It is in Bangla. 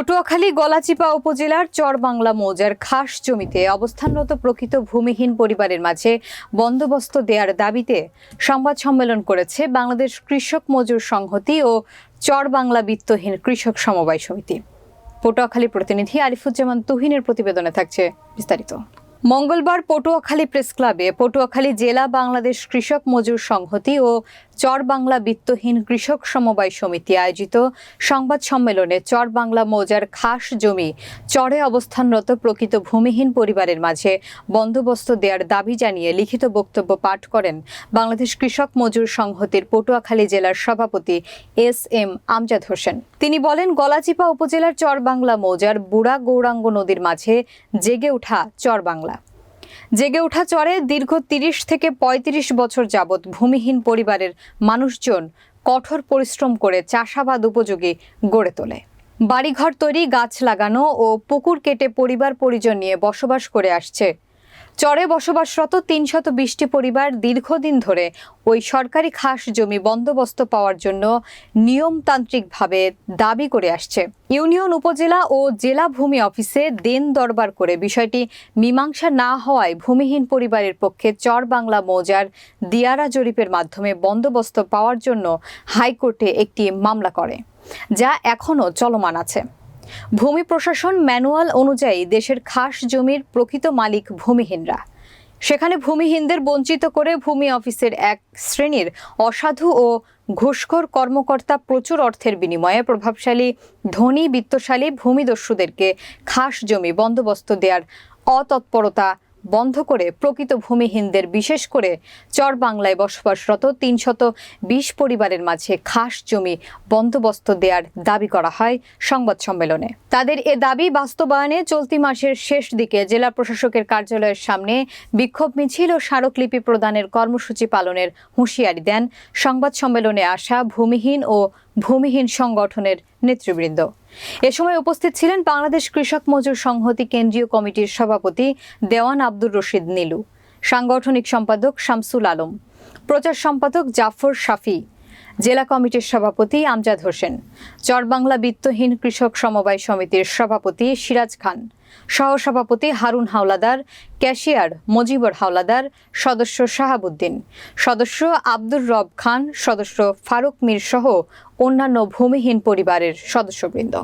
পটুয়াখালী, গলাচিপা উপজেলার চরবাংলা মৌজার খাস জমিতে অবস্থানরত প্রকৃত ভূমিহীন পরিবারের মাঝে বন্দোবস্ত দেওয়ার দাবিতে সংবাদ সম্মেলন করেছে বাংলাদেশ কৃষক মজুর সংহতি ও চরবাংলা বিত্তহীন কৃষক সমবায় সমিতি। পটুয়াখালী প্রতিনিধি আরিফুজ্জামান তুহিনের প্রতিবেদনে থাকছে বিস্তারিত। মঙ্গলবার পটুয়াখালী প্রেস ক্লাবে পটুয়াখালী জেলা বাংলাদেশ কৃষক মজুর সংহতি ও চর বাংলা বিত্তহীন কৃষক সমবায় সমিতি আয়োজিত সংবাদ সম্মেলনে চর বাংলা মৌজার খাস জমি চরে অবস্থানরত প্রকৃত ভূমিহীন পরিবারের মাঝে বন্দোবস্ত দেওয়ার দাবি জানিয়ে লিখিত বক্তব্য পাঠ করেন বাংলাদেশ কৃষক মজুর সংহতির পটুয়াখালী জেলার সভাপতি এস এম আমজাদ হোসেন। তিনি বলেন, গলাচিপা উপজেলার চরবাংলা মৌজার বুড়া গৌরাঙ্গ নদীর মাঝে জেগে ওঠা চরবাংলা। জেগে ওঠা চরে দীর্ঘ তিরিশ থেকে ৩৫ বছর যাবৎ ভূমিহীন পরিবারের মানুষজন কঠোর পরিশ্রম করে চাষাবাদ উপযোগী গড়ে তোলে। বাড়িঘর তৈরি, গাছ লাগানো ও পুকুর কেটে পরিবার পরিজন নিয়ে বসবাস করে আসছে চরে বসবাসরত তিনশত বিশটি পরিবার দীর্ঘদিন ধরে ওই সরকারি খাস জমি বন্দোবস্ত পাওয়ার জন্য নিয়মতান্ত্রিকভাবে দাবি করে আসছে। ইউনিয়ন উপজেলা ও জেলা ভূমি অফিসে দেন দরবার করে বিষয়টি মীমাংসা না হওয়ায় ভূমিহীন পরিবারের পক্ষে চর বাংলা মৌজার দিয়ারা জরিপের মাধ্যমে বন্দোবস্ত পাওয়ার জন্য হাইকোর্টে একটি মামলা করে, যা এখনও চলমান আছে। ভূমি প্রশাসন ম্যানুয়াল অনুযায়ী দেশের খাস জমির প্রকৃত মালিক ভূমিহীনরা। সেখানে ভূমিহীনদের বঞ্চিত করে ভূমি অফিসের এক শ্রেণির অসাধু ও ঘুষখোর কর্মকর্তা প্রচুর অর্থের বিনিময়ে প্রভাবশালী, ধনী, বিত্তশালী, ভূমিদস্যুদেরকে খাস জমি বন্দোবস্ত দেওয়ার অতৎপরতা বন্ধ করে প্রকৃত ভূমিহীনদের, বিশেষ করে চর বাংলায় বসবাসরত তিনশত বিশ পরিবারের মাঝে খাস জমি বন্দোবস্ত দেওয়ার দাবি করা হয় সংবাদ সম্মেলনে। তাদের এ দাবি বাস্তবায়নে চলতি মাসের শেষ দিকে জেলা প্রশাসকের কার্যালয়ের সামনে বিক্ষোভ মিছিল ও স্মারকলিপি প্রদানের কর্মসূচি পালনের হুঁশিয়ারি দেন। সংবাদ সম্মেলনে আসা ভূমিহীন ও ভূমিহীন সংগঠনের নেতৃবৃন্দ। এ সময় উপস্থিত ছিলেন বাংলাদেশ কৃষক মজুর সংহতি কেন্দ্রীয় কমিটির সভাপতি দেওয়ান আব্দুর রশিদ নীলু, সাংগঠনিক সম্পাদক শামসুল আলম, প্রচার সম্পাদক জাফর শাফি জেলা কমিটির সভাপতি আমজাদ হোসেন, চরবাংলা বিত্তহীন কৃষক সমবায় সমিতির সভাপতি সিরাজ খান, সহসভাপতি হারুন হাওলাদার, ক্যাশিয়ার মজিবর হাওলাদার, সদস্য শাহাবুদ্দিন, সদস্য আব্দুর রব খান, সদস্য ফারুক মীর সহ অন্যান্য ভূমিহীন পরিবারের সদস্যবৃন্দ।